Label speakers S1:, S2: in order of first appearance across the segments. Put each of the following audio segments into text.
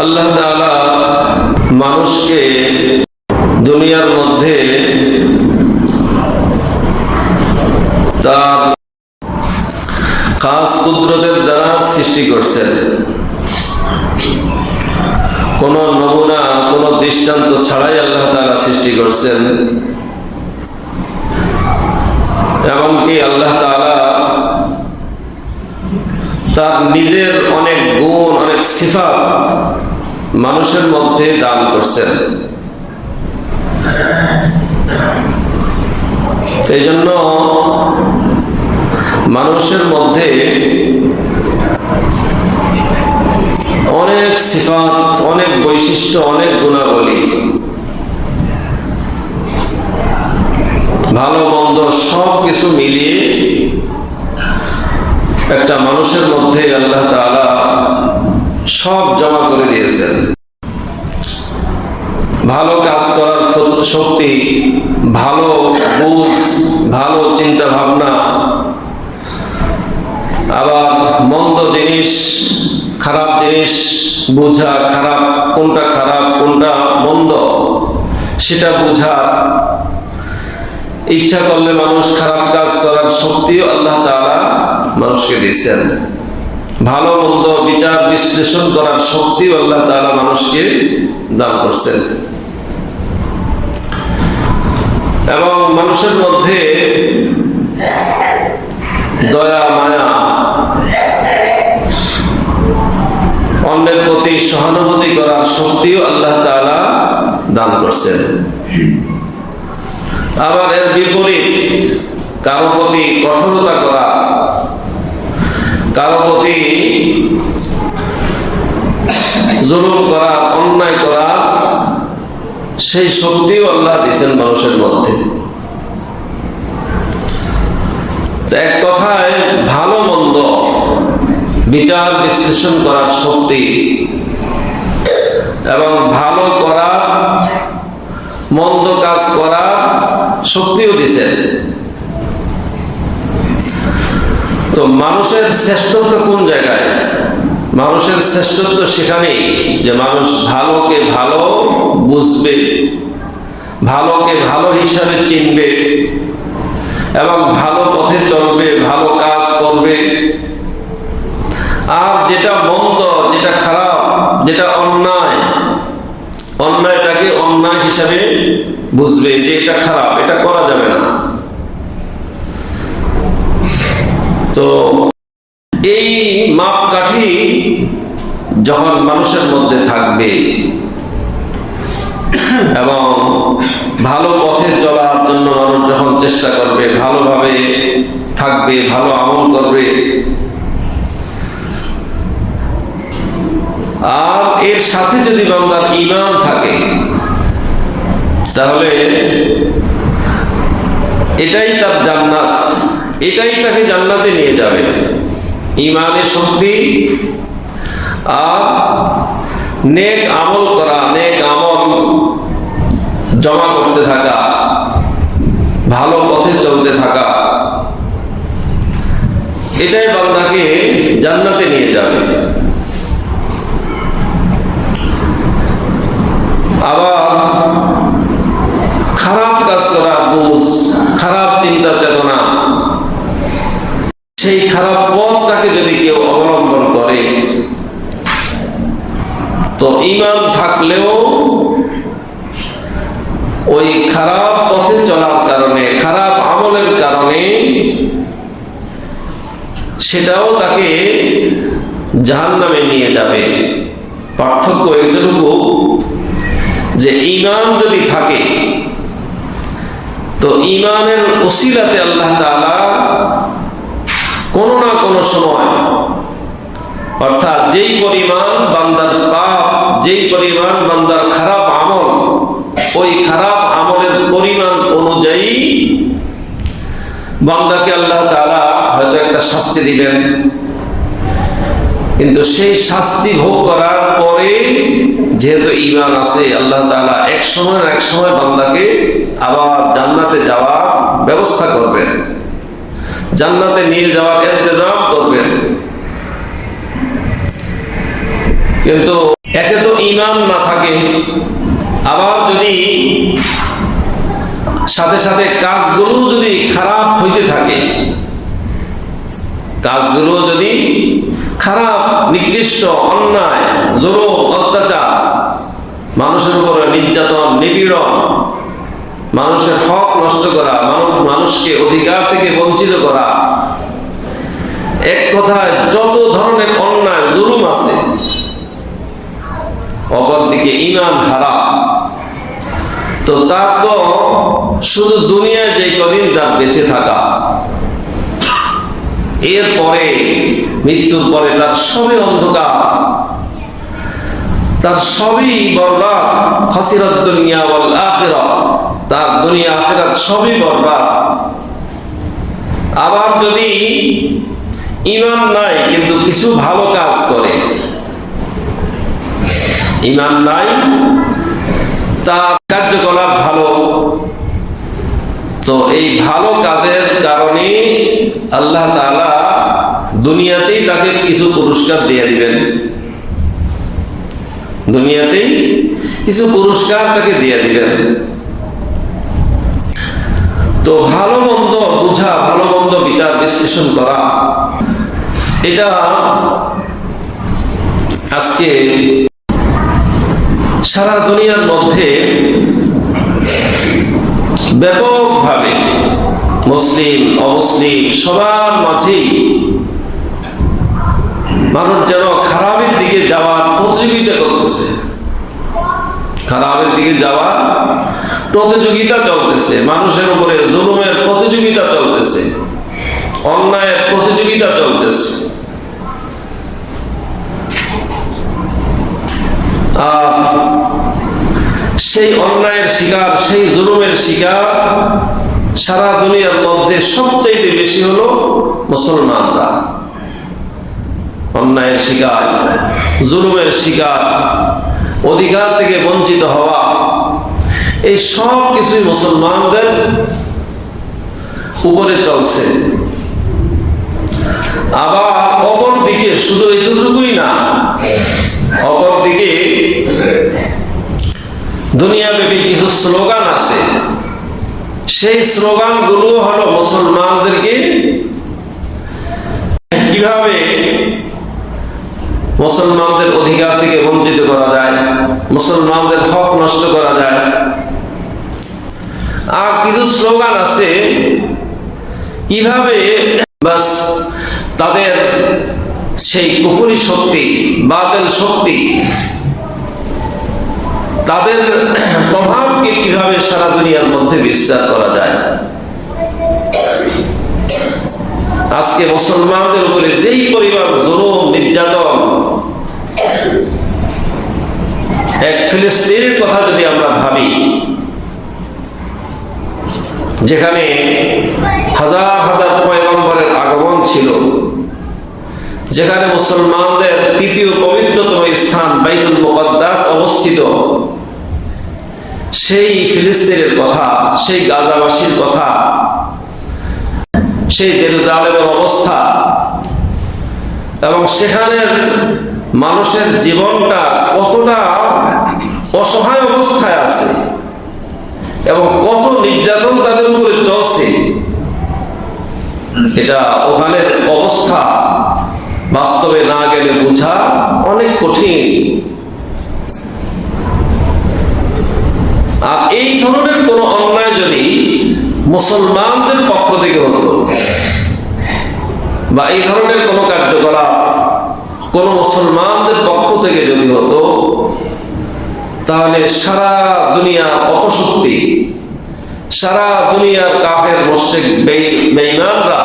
S1: আল্লাহ মানুষকে দুনিয়ার মধ্যে তার খাস কুদরতের দ্বারা সৃষ্টি করছেন। কোন নমুনা, কোন দৃষ্টান্ত ছাড়াই আল্লাহ তাআলা সৃষ্টি করছেন। এমনকি আল্লাহ তাআলা তার নিজের অনেক সিফাত মানুষের মধ্যে দান করছেন। এই জন্য মানুষের মধ্যে অনেক সিফাত, অনেক বৈশিষ্ট্য, অনেক গুণাবলী, ভালো, মন্দ সব কিছু মিলিয়ে একটা মানুষের মধ্যে আল্লাহ তাআলা সব জমা করে দিয়েছেন। ভালো কাজ করার শক্তি, ভালো বুঝ, ভালো চিন্তা ভাবনা আবার মন্দ জিনিস, খারাপ জিনিস, বোঝা খারাপ, কোনটা খারাপ, কোনটা মন্দ, সেটা বোঝা ইচ্ছা করলে মানুষ খারাপ কাজ করার শক্তিও আল্লাহ তাআলা মানুষকে দিচ্ছেন ভালো, মন্দ বিচার বিশ্লেষণ করার শক্তি আল্লাহ তাআলা মানুষকে দান করছেন। এবং মানুষের মধ্যে দয়া, মায়া, অন্যের প্রতি সহানুভূতি করার শক্তিও আল্লাহ তাআলা দান করছেন। আবার এর বিপরীত, কারও প্রতি কঠোরতা করা কারও প্রতি জুলুম করা, অন্যায় করা, সেই শক্তিও আল্লাহ দিয়েছেন মানুষের মধ্যে। এক কথায়, ভালো মন্দ বিচার বিশ্লেষণ করার শক্তি এবং ভালো করা, মন্দ কাজ করার শক্তিও দিয়েছেন। তো মানুষের শ্রেষ্ঠত্ব কোন জায়গায়? মানুষের শ্রেষ্ঠত্ব সেখানেই যে মানুষ ভালোকে ভালো বুঝবে, ভালোকে ভালো হিসাবে চিনবে, এবং ভালো পথে চলবে, ভালো কাজ করবে। আর যেটা মন্দ, যেটা খারাপ, যেটা অন্যায়, অন্যায়টাকে অন্যায় হিসাবে বুঝবে যে এটা খারাপ, এটা করা যাবে না। তো এই মাপকাঠি যখন মানুষের মধ্যে থাকবে এবং ভালো পথে চলার জন্য মানুষ যখন চেষ্টা করবে, ভালোভাবে থাকবে, ভালো আমল করবে, আর এর সাথে যদি বান্দার ইমান থাকে, তাহলে এটাই তার জান্নাত। এটাই তাকে জান্নাতে নিয়ে যাবে। ইমানের শক্তি আর নেক আমল করা, নেক আমল জমা করতে থাকা, ভালো পথে চলতে থাকা, এটাই বান্দাকে জান্নাতে নিয়ে যাবে। আবার খারাপ কাজ করা, বুঝ, খারাপ চিন্তা চেতনা সেই খারাপ পথটাকে যদি কেউ অবলম্বন করে, তো ইমান থাকলেও ওই খারাপ পথে চলার কারণে, খারাপ আমলের কারণে সেটাও তাকে জাহান নামে নিয়ে যাবে। পার্থক্য এতটুকু যে ইমান যদি থাকে, তো ইমানের ওসিলাতে আল্লাহ তাআলা কোনো না কোনো সময়। অর্থাৎ যেই পরিমাণ বান্দার পাপ, যেই পরিমাণ বান্দার খারাপ আমল, ওই খারাপ আমলের পরিমাণ অনুযায়ী বান্দাকে আল্লাহ তাআলা হয়তো একটা শাস্তি দিবেন। কিন্তু সেই শাস্তি ভোগ করার পরে যেহেতু ইমান আছে, আল্লাহ তাআলা এক সময় এক সময় বান্দাকে আবার জান্নাতে যাওয়ার ব্যবস্থা করবেন। জান্নাতে নিয়ে যাওয়ার ইন্তজাম করবেন। কিন্তু একে তো ইমান না থাকে, আবার যদি সাথে সাথে কাজগুলো যদি খারাপ হইতে থাকে, কাজগুলো যদি খারাপ, নিকৃষ্ট, অন্যায়, জোর, অত্যাচার, মানুষের উপরে নির্যাতন, নিপীড়ন মানুষের হক নষ্ট করা মানুষ মানুষকে অধিকার থেকে বঞ্চিত করা। এক কথায় যত ধরনের অন্যায়, জুলুম আছে, অপরদিকে ইমান হারা তো তার তো শুধু দুনিয়ায় যে কদিন তার বেঁচে থাকা। এরপরে, মৃত্যুর পরে তার সবই অন্ধকার। তার সবই বরবাদ, খাসিরাত দুনিয়া আখিরা তার দুনিয়া, আখিরাত সবই বরবাদ। আবার যদি ইমান নাই, কিন্তু কিছু ভালো কাজ করে, ইমান নাই তার কার্যকলাপ ভালো। তো এই ভালো কাজের কারণে আল্লাহ তাআলা দুনিয়াতেই তাকে কিছু পুরস্কার দিয়ে দিবেন। দুনিয়াতেই কিছু পুরস্কার তাকে দিয়ে দিবেন। তো ভালো মন্দ বুঝা, ভালো মন্দ বিচার বিশ্লেষণ করা। এটা আজকে সারা দুনিয়ার মধ্যে ব্যাপকভাবে মুসলিম, অমুসলিম সবার মাঝেই মানুষ যেন খারাপের দিকে যাওয়ার প্রতিযোগিতা করতেছে। খারাপের দিকে যাওয়ার প্রতিযোগিতা চলতেছে, মানুষের উপরে জুলুমের প্রতিযোগিতা চলতেছে, অন্যায়ের প্রতিযোগিতা চলতেছে। সেই অন্যায়ের শিকার, সেই জুলুমের শিকার সারা দুনিয়ার মধ্যে সবচাইতে বেশি হলো মুসলমানরা। অন্যায়ের শিকার, জুলুমের শিকার, অধিকার থেকে বঞ্চিত হওয়া এই সব কিছুই মুসলমানদের উপরে চলছে। আবার অপর দিকে শুধু এতটুকুই না, অপর দিকে দুনিয়াব্যাপী কিছু স্লোগান আছে। সেই স্লোগানগুলো হলো মুসলমানদেরকে কীভাবে মুসলমানদের অধিকার থেকে বঞ্চিত করা যায়, মুসলমানদের হক নষ্ট করা যায় আর কিছু স্লোগান আছে। কীভাবে তাদের সেই কুফুরি শক্তি বাতিল শক্তি, তাদের প্রভাবকে কীভাবে সারা দুনিয়ার মধ্যে বিস্তার করা যায়। আজকে মুসলমানদের উপরে যেই পরিবার জুলুম, নির্যাতন, এক ফিলিস্তিনের কথা যদি আমরা ভাবি যেখানে হাজার হাজার পয়গম্বরের আগমন ছিল, যেখানে মুসলমানদের তৃতীয় পবিত্রতম স্থান বাইতুল মুকদ্দাস অবস্থিত, সেই ফিলিস্তিনের কথা, সেই গাজাবাসীর কথা, সেই জেরুজালেমের অবস্থা এবং সেখানের মানুষের জীবনটা কতটা অসহায় অবস্থায় আছে। এবং কত নির্যাতন তাদের উপরে চলছে, এটা ওখানের অবস্থা বাস্তবে না গেলে বোঝা অনেক কঠিন। আর এই ধরনের কোন অন্যায় যদি মুসলমানদের পক্ষ থেকে হতো, বা এই ধরনের কোন কার্যকলাপ কোন মুসলমানদের পক্ষ থেকে যদি হতো, তাহলে সারা দুনিয়া অপশক্তি সারা দুনিয়ার কাফের মোশেক বেঈমানরা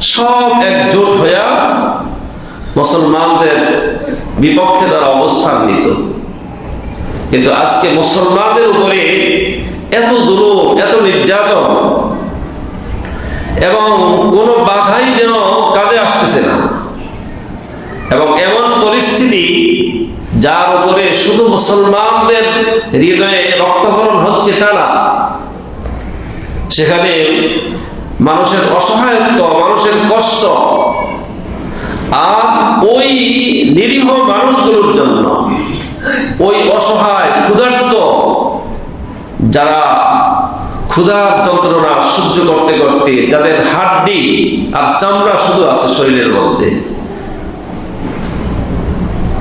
S1: সব একজোট হইয়া মুসলমানদের বিপক্ষে তারা অবস্থান নিত কিন্তু আজকে মুসলমানদের উপরে এত জুলুম, এত নির্যাতন এবং কোনো বাধাই যেন কাজে আসতেছে না। এবং এমন পরিস্থিতি যার উপরে শুধু মুসলমানদের হৃদয়ে রক্তকরণ হচ্ছে তা না সেখানে মানুষের অসহায়ত্ব, মানুষের কষ্ট আর ওই নিরীহ মানুষগুলোর জন্য, ওই অসহায়, ক্ষুধার্ত যারা ক্ষুধার যন্ত্রণা সহ্য করতে করতে যাদের হাড্ডি আর চামড়া শুধু আছে শরীরের মধ্যে,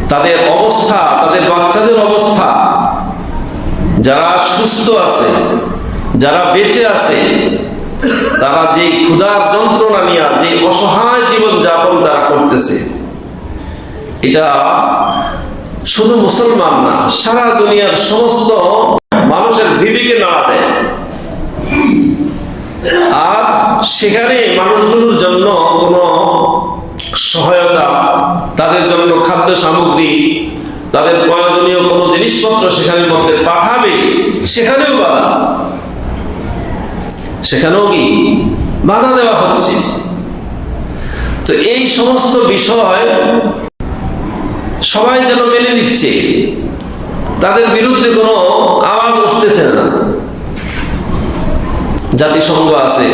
S1: তাদের অবস্থা, তাদের বাচ্চাদের অবস্থা, যারা সুস্থ আছে যারা বেঁচে আছে, তারা যে ক্ষুধার যন্ত্রণা নিয়ে যে অসহায় জীবন যাপন তারা করতেছে, এটা শুধু মুসলমান না, সারা দুনিয়ার সমস্ত মানুষের বিবেকে নাড়া দেয়। আর সেখানে মানুষগুলোর জন্য কোনো সহায়তা, তাদের জন্য খাদ্য সামগ্রী, তাদের প্রয়োজনীয় কোনো জিনিসপত্র সেখানের মধ্যে পাঠাবে, সেখানেও বাধা। সেখানেও কি? বাধা দেওয়া হচ্ছে। তো এই সমস্ত বিষয় সবাই যেন মেনে নিচ্ছে, তাদের বিরুদ্ধে কোনো আওয়াজ উঠতেছে না। জাতিসংঘ আছে,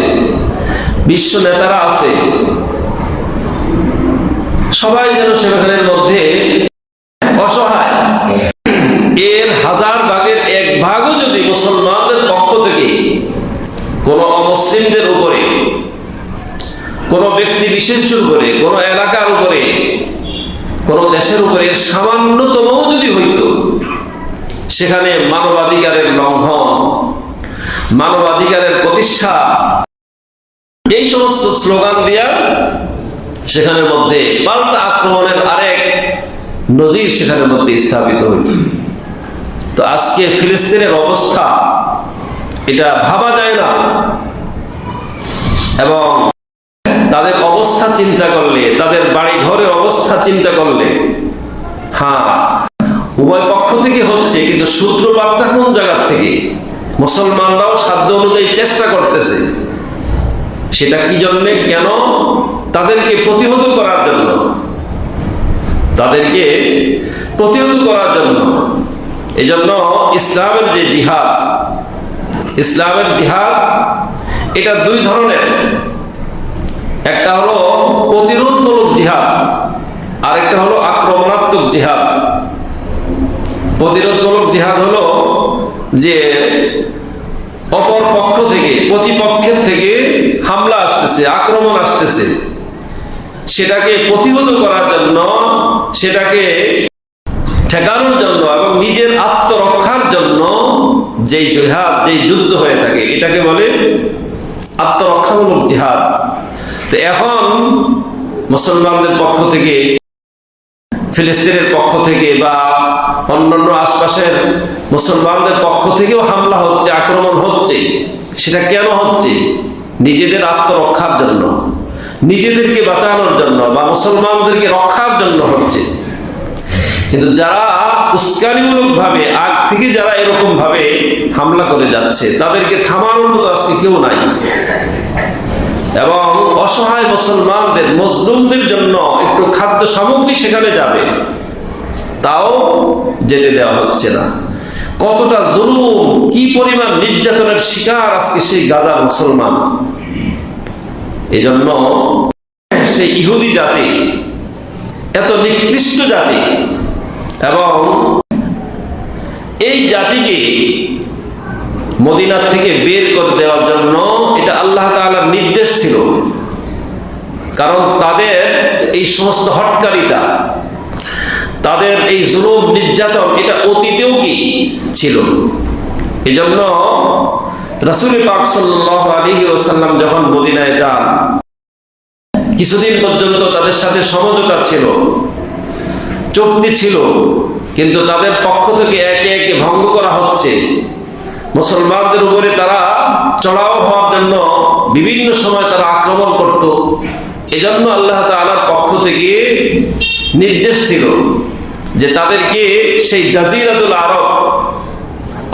S1: বিশ্ব নেতারা আছে, সবাই যেন সেখানের মধ্যে অসহায় এর হাজার ভাগের এক ভাগও যদি মুসলমানদের পক্ষ থেকে কোন অমুসলিমদের উপরে কোন বিশেষের উপরে, কোন এলাকার উপরে, কোন দেশের উপরে সামান্যতম যদি হইত, সেখানে মানবাধিকারের লঙ্ঘন, মানবাধিকারের প্রতিষ্ঠা, এই সমস্ত স্লোগান দিয়া সেখানের মধ্যে পাল্টা আক্রমণের আরেক নজির সেখানের মধ্যে স্থাপিত হইত। তো আজকে ফিলিস্তিনের অবস্থা, এটা ভাবা যায় না। এবং তাদের অবস্থা চিন্তা করলে, তাদের বাড়ি ঘরের অবস্থা চিন্তা করলে হ্যাঁ উভয় পক্ষ থেকে হচ্ছে, কিন্তু সূত্রপাতটা কোন জায়গার থেকে? মুসলমানরাও সাধ্য অনুযায়ী চেষ্টা করতেছে। সেটা কি জন্যে? কেন? তাদেরকে প্রতিহত করার জন্য। তাদেরকে প্রতিহত করার জন্য। এজন্য ইসলামের যে জিহাদ, ইসলামের জিহাদ, এটা দুই ধরনের। একটা হলো প্রতিরোধমূলক জিহাদ আর একটা হলো আক্রমণাত্মক জিহাদ। প্রতিরোধমূলক জিহাদ হলো যে অপর পক্ষ থেকে, প্রতিপক্ষের থেকে হামলা আসতেছে, আক্রমণ আসতেছে। সেটাকে প্রতিহত করার জন্য, সেটাকে ঠেকানোর জন্য এবং নিজের আত্মরক্ষার জন্য যেই জিহাদ, যেই যুদ্ধ হয়ে থাকে, এটাকে বলে আত্মরক্ষামূলক জিহাদ। তো এখন মুসলমানদের পক্ষ থেকে, ফিলিস্তিনের পক্ষ থেকে বা অন্যান্য আশপাশের মুসলমানদের পক্ষ থেকেও হামলা হচ্ছে, আক্রমণ হচ্ছে। সেটা কেন হচ্ছে? নিজেদের আত্মরক্ষার জন্য, নিজেদেরকে বাঁচানোর জন্য বা মুসলমানদেরকে রক্ষার জন্য হচ্ছে। কিন্তু যারা উস্কানিমূলক ভাবে আগ থেকে যারা এরকম ভাবে হামলা করে যাচ্ছে, তাদেরকে থামানোর মতো আজকে কেউ নাই। এবং অসহায় মুসলমানদের মজলুমদের জন্য একটু খাদ্য সামগ্রী সেখানে যাবে। তাও যেতে দেওয়া হচ্ছে না। কতটা জুলুম, কি পরিমাণ নির্যাতনের শিকার আজকে সেই গাজার মুসলমান? এজন্য সেই ইহুদি জাতি, এত নিকৃষ্ট জাতি এবং এই জাতিকে মদিনার থেকে বের করে দেওয়ার জন্য এটা আল্লাহ তাআলার নির্দেশ ছিল। কারণ তাদের এই সমস্ত হটকারিতা, তাদের এই জুলুম নির্যাতন, এটা অতীতেও কি ছিল? এই জন্য রসুল পাক সাল্লাহ ওসাল্লাম যখন মদিনায় যান, কিছুদিন পর্যন্ত তাদের সাথে সমঝোতা ছিল, চুক্তি ছিল, কিন্তু তাদের পক্ষ থেকে একে একে ভঙ্গ করা হচ্ছে। মুসলমানদের উপরে তারা চড়াও হওয়ার জন্য বিভিন্ন সময় তারা আক্রমণ করত। এজন্য আল্লাহ তাআলার পক্ষ থেকে নির্দেশ ছিল যে তাদেরকে সেই জাজিরাতুল আরব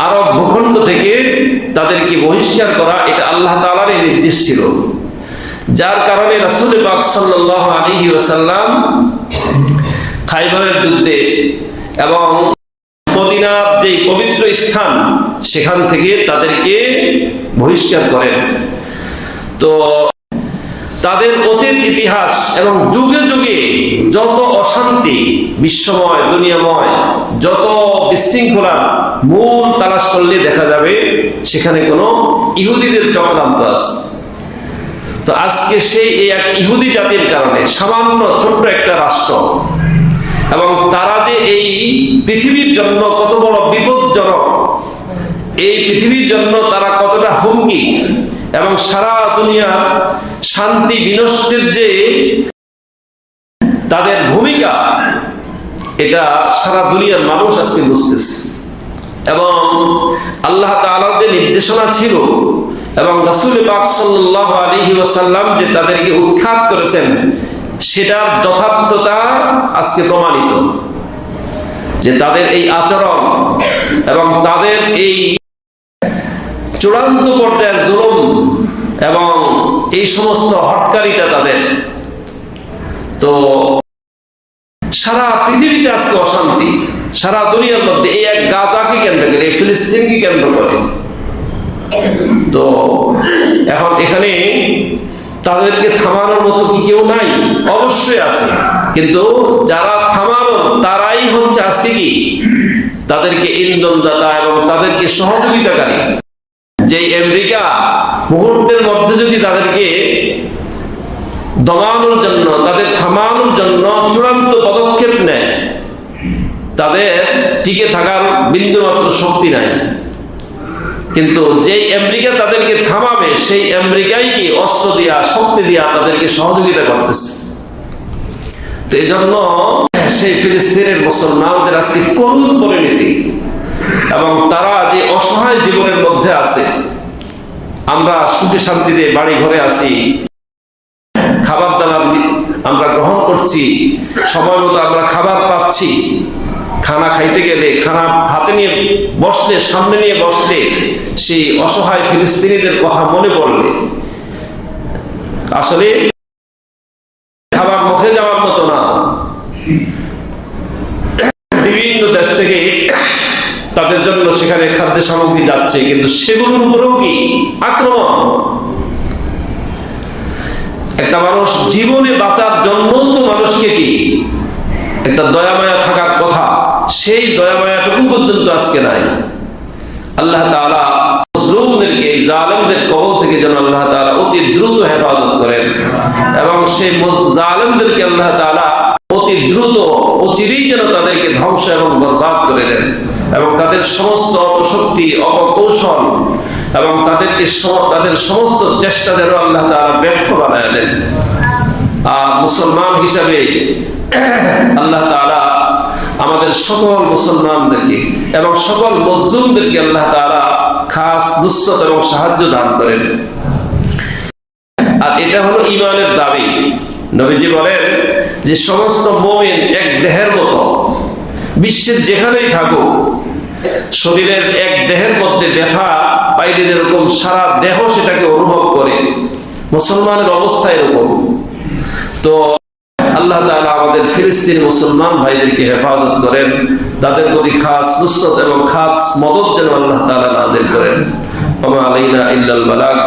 S1: আরব ভূখণ্ড থেকে তাদেরকে বহিষ্কার করা, এটা আল্লাহ তাআলারই নির্দেশ ছিল। যার কারণে রাসূল পাক সাল্লাল্লাহু আলাইহি ওয়াসাল্লাম খাইবারের যুদ্ধে এবং মদিনার যে পবিত্র স্থান, সেখান থেকে তাদেরকে বহিষ্কার করেন। তো তাদের অতীত ইতিহাস এবং যুগে যুগে যত অশান্তি, বিশ্বময়, দুনিয়াময়, যত বিশৃঙ্খলার মূল তালাশ করলে দেখা যাবে সেখানে কোনো ইহুদিদের চক্রান্ত আছে। তো আজকে সেই এক ইহুদি জাতির কারণে সামান্য ছোট্ট একটা রাষ্ট্র এবং তারা যে এই পৃথিবীর জন্য কত বড় বিপজ্জনক, এই পৃথিবীর জন্য তারা কতটা হুমকি এবং সারা দুনিয়ার শান্তি বিনষ্টের যে তাদের ভূমিকা, এটা সারা দুনিয়ার মানুষ আজকে বুঝতেছে। এবং আল্লাহ তাআলার যে নির্দেশনা ছিল এবং রাসূল ওয়াসাল্লাম যে তাদেরকে উৎখাত করেছেন, সেটার যথার্থতা আজকে প্রমাণিত। যে তাদের এই আচরণ এবং তাদের এই চূড়ান্ত পর্যায়ের জুলুম এবং এই সমস্ত হটকারিতা তাদের। তো সারা পৃথিবীতে আজকে অশান্তি, সারা দুনিয়ার মধ্যে এই এক গাজাকে কেন্দ্র করে, এই ফিলিস্তিনকে কেন্দ্র করে। তো এখন এখানে তাদেরকে থামানোর মতো কি কেউ নাই? অবশ্যই আছে। কিন্তু যারা থামানো তারাই হচ্ছে আজকে কি? তাদেরকে ইন্ধনদাতা এবং তাদেরকে সহযোগিতাকারী। যে আমেরিকা মুহূর্তের মধ্যে যদি তাদেরকে দমানোর জন্য, তাদের থামানোর জন্য চূড়ান্ত পদক্ষেপ নেয়, তাদের টিকে থাকার বিন্দুমাত্র শক্তি নাই। কিন্তু যেই আমেরিকা তাদেরকে থামাবে, সেই আমেরিকাই কি অস্ত্র দিয়া, শক্তি দিয়া তাদেরকে সহযোগিতা করতেছে? তো এই জন্য সেই ফিলিস্তিনের মুসলমানদের আজকে করুণ পরিণতি। এবং তারা যে অসহায় জীবনের মধ্যে আছে, আমরা সুখে শান্তিতে বাড়ি ঘরে আছি, খাবার দাবার আমরা গ্রহণ করছি, সময় মতো আমরা খাবার পাচ্ছি, খানা খাইতে গেলে, খানা হাতে নিয়ে বসলে, সামনে নিয়ে বসলে, সেই অসহায় ফিলিস্তিনিদের কথা মনে পড়লে, আসলে খাবার মুখে যাওয়ার সেখানে খাদ্য সামগ্রী যাচ্ছে, কিন্তু সেগুলোর উপরেও কি আক্রমণ? একটা মানুষ জীবনে বাঁচার জন্য তো মানুষকে কি একটা দয়ামায়া থাকার কথা, সেই দয়ামায়াটুকু পর্যন্ত আজকে নাই। আল্লাহ তাআলা মজলুমদেরকে জালেমদের কবল থেকে যেন আল্লাহ তাআলা অতি দ্রুত হেফাজত করেন। এবং সেই জালেমদেরকে আল্লাহ তাআলা তাদের সমস্ত অপশক্তি, অপকৌশল এবং তাদেরকে তাদের সমস্ত চেষ্টা যেন আল্লাহ তাআলা ব্যর্থ বানায় দেন। আর মুসলমান হিসাবে আল্লাহ তাআলা আমাদের সকল মুসলমানদেরকে এবং সকল মজলুমদেরকে আল্লাহ তাআলা খাস নুসরত এবং সাহায্য দান করেন। আর এটা হলো ইমানের দাবি। নবীজি বলেন যে সমস্ত মোমেন এক দেহের মতো, বিশ্বের যেখানেই থাকুক শরীরের এক দেহের মধ্যে ব্যথা পাইলে যেরকম সারা দেহ সেটাকে অনুভব করে। মুসলমানের অবস্থা এরকম। তো আল্লাহ আমাদের ফিলিস্তিনি মুসলমান ভাইদেরকে হেফাজত করেন। তাদের প্রতি খাস নুসরত এবং খাস মদত যেন আল্লাহ তালা নাজিল করেন। ওমা আলাইনা ইল্লাল বালাগ।